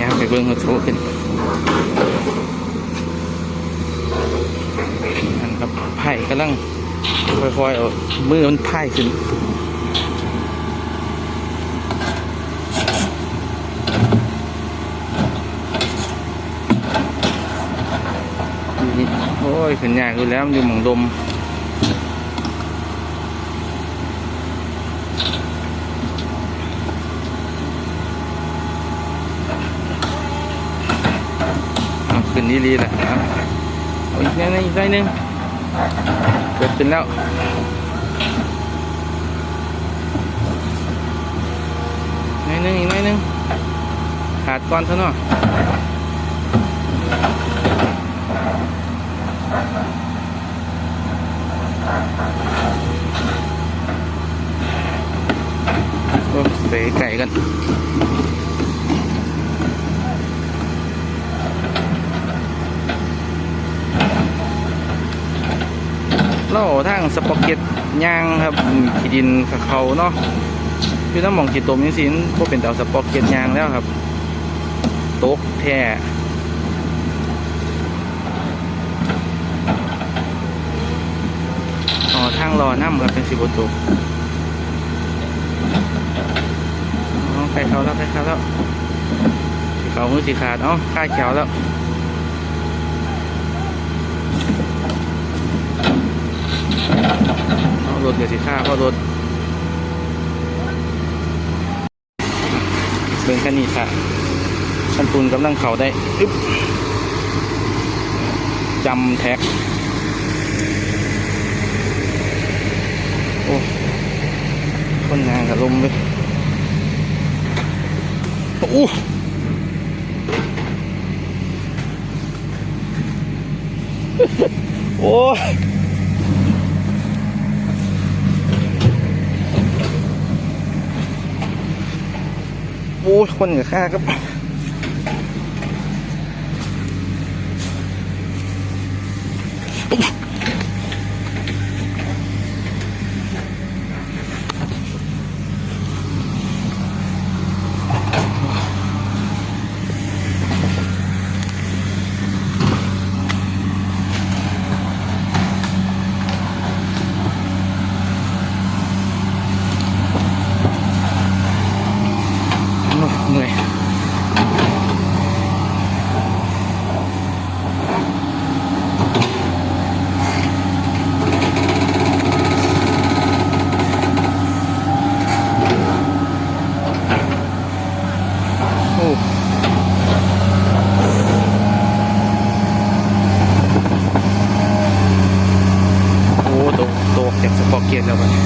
ย่างไปเบิ้งเขาโชว์กันอันครับไผ่กำลังค่อยๆเอามือมันไผ่ขึ้นโอ้ยขึ้นยากอยู่แล้วมันอยู่หมองดม ขึ้นนี่ลีแหละเอาอีกนิดนึงอีกนิดนึงเกิดขึ้นแล้วนิดนึงอีกนิดนึงขาดก้อนเท่านั้นโอ้เสยไก่กัน เล่าทางสปอกเก็ตย่างครับขีดินกับเขาเนาะคือน้ำหมองขี้ตมยังสินพวกเป็นเตาสปอกเก็ตย่างแล้วครับโต๊ะแท้อ๋อทางรอน้ำครับเป็นสิบตกอ๋อไปเขาแล้วไปเขาแล้วสีเขามือสีขาดเอ้าค่าเขียวแล้ว เอา รถเดี๋ยวสิค่าเพราะรถเบิ่งแค่นี้ค่ะชันปูนกำลังเข่าได้อึ๊บจำแท็ก โอ้ คนงานกับลมเลยโอ้โอ้ โอ้คนกับข้าครับโตกตกจากสปอกเกตแล้วบัดนี้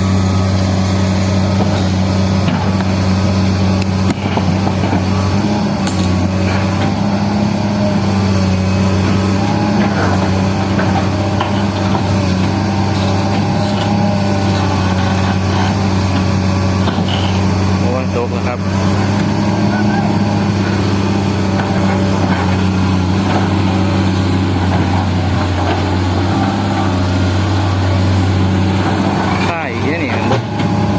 โอ้ยตกแล้วครับ พ่ายแค่นี้มัน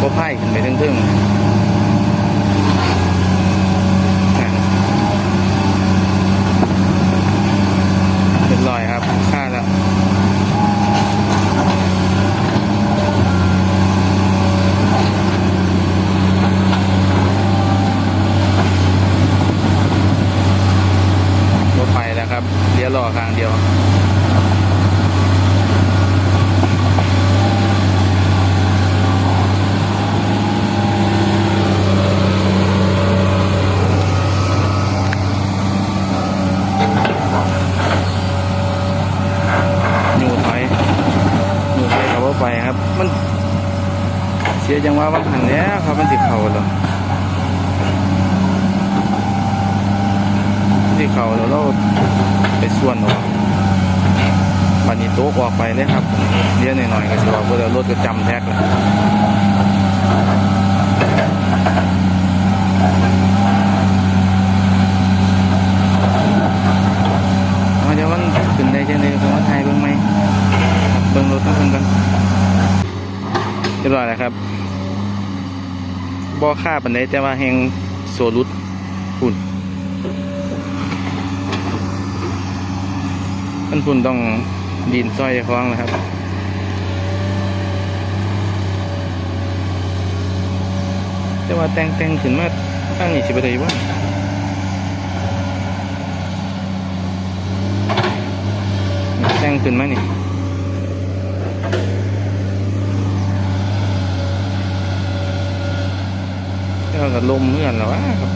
บ่ พ่ายขึ้นไปทึ่งๆนั่นเรียบร้อยครับค่าแล้วรถไฟแล้วครับเลี้ยวรอข้างเดียว อยู่ถอยอยู่ถอยกับว่าไป ครับ มันเสียจังหวะบางหันแล้วครับมันติดเข่าแล้วติดเข่าแล้วเราไปส่วนออกบันนี้โต๊ะออกไปเลยครับเลี้ยวหน่อยๆก็สิว่าเพื่อรถก็จำแท็กเลยเอาเดี๋ยวมันขึ้นได้จังเลยผมว่าไทยเบิ่งไหมเบิ่งรถต้องเพิ่นกัน เรียบร้อยนะครับบ่อค่าปันไดแต่ว่าแหงโซลุดหุ่นมันหุ่นต้องดินซ้อยคล้องนะครับแต่ว่าแตงแตงขึ้นมาตั้งนี้สิบได้ว่าแตงขึ้นมานี่ แล้วก็ลมเมื่อนแล้ววะครับ